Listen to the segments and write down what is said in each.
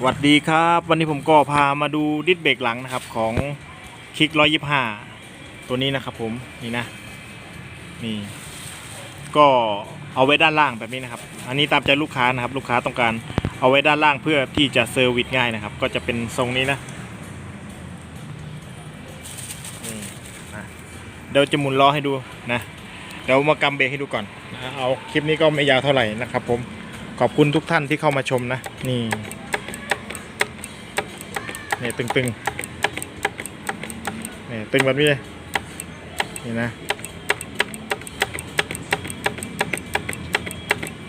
สวัสดีครับ วันนี้ผมก็พามาดูดิสเบรกหลังนะครับของคลิกร้อยยี่ห้าตัวนี้นะครับผมนี่นะนี่ก็เอาไว้ด้านล่างแบบนี้นะครับ อันนี้ตามใจลูกค้านะครับ ลูกค้าต้องการเอาไว้ด้านล่างเพื่อที่จะเซอร์วิสง่ายนะครับ ก็จะเป็นทรงนี้นะนี่นะเดี๋ยวจะหมุนล้อให้ดูนะเดี๋ยวมากำเบรกให้ดูก่อนนะเอาคลิปนี้ก็ไม่ยาวเท่าไหร่นะครับ ผมขอบคุณทุกท่านที่เข้ามาชมนะนี่ นี่ยตึงๆเนี่ยตึงแบบนี้เนี่นะ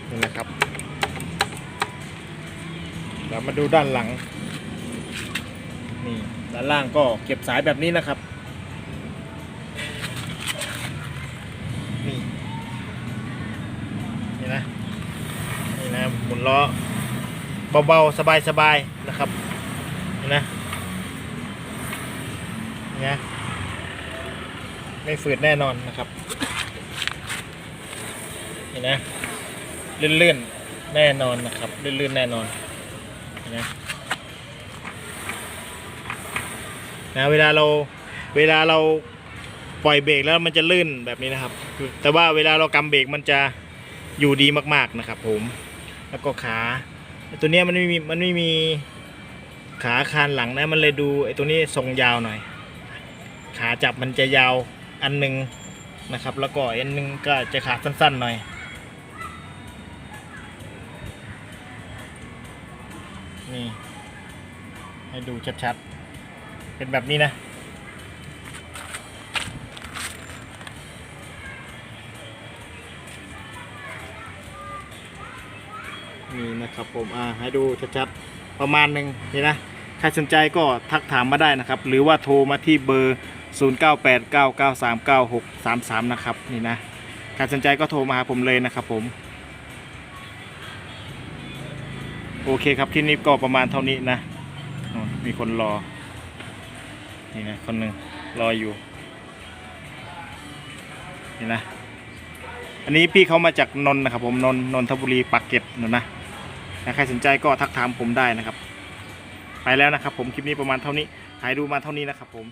นี่นะครับเรามาดูด้านหลังนี่ด้านล่างก็เก็บสายแบบนี้นะครับนี่นี่นะนี่นะหมุนล้อเบาๆสบายๆนะครับนี่นะ นี่นะไม่ฝืดแน่นอนนะครับนี่นะลื่นๆแน่นอนนะครับลื่นๆแน่นอนนี่นะนะเวลาเราเวลาเราปล่อยเบรกแล้วมันจะลื่นแบบนี้นะครับ แต่ว่าเวลาเรากำเบรกมันจะอยู่ดีมากๆนะครับ ผม แล้วก็ขาตัวนี้มันไม่มีมันไม่มีขาคานหลังนะมันเลยดูไอ้ตัวนี้ทรงยาวหน่อย ขาจับมันจะยาวอันหนึ่งนะครับ แล้วก็อันหนึงก็จะขาสั้นๆหน่อยนี่ให้ดูชัดๆ เป็นแบบนี้นะ นี่นะครับผม อ่า ให้ดูชัดๆ ประมาณหนึ่งนี่นะ ใครสนใจก็ทักถามมาได้นะครับ หรือว่าโทรมาที่เบอร์ 0989939633 นะครับนี่นะใครสนใจก็โทรมาหาผมเลยนะครับผม โอเคครับคลิปนี้ก็ประมาณเท่านี้นะ มีคนรอ นี่นะคนหนึ่งรออยู่ นี่นะ อันนี้พี่เขามาจากนนท์นะครับผมนนท์นนทบุรีปากเกร็ดนนะนะใครสนใจก็ทักถามผมได้นะครับ ไปแล้วนะครับผมคลิปนี้ประมาณเท่านี้ถ่ายดูมาเท่านี้นะครับผม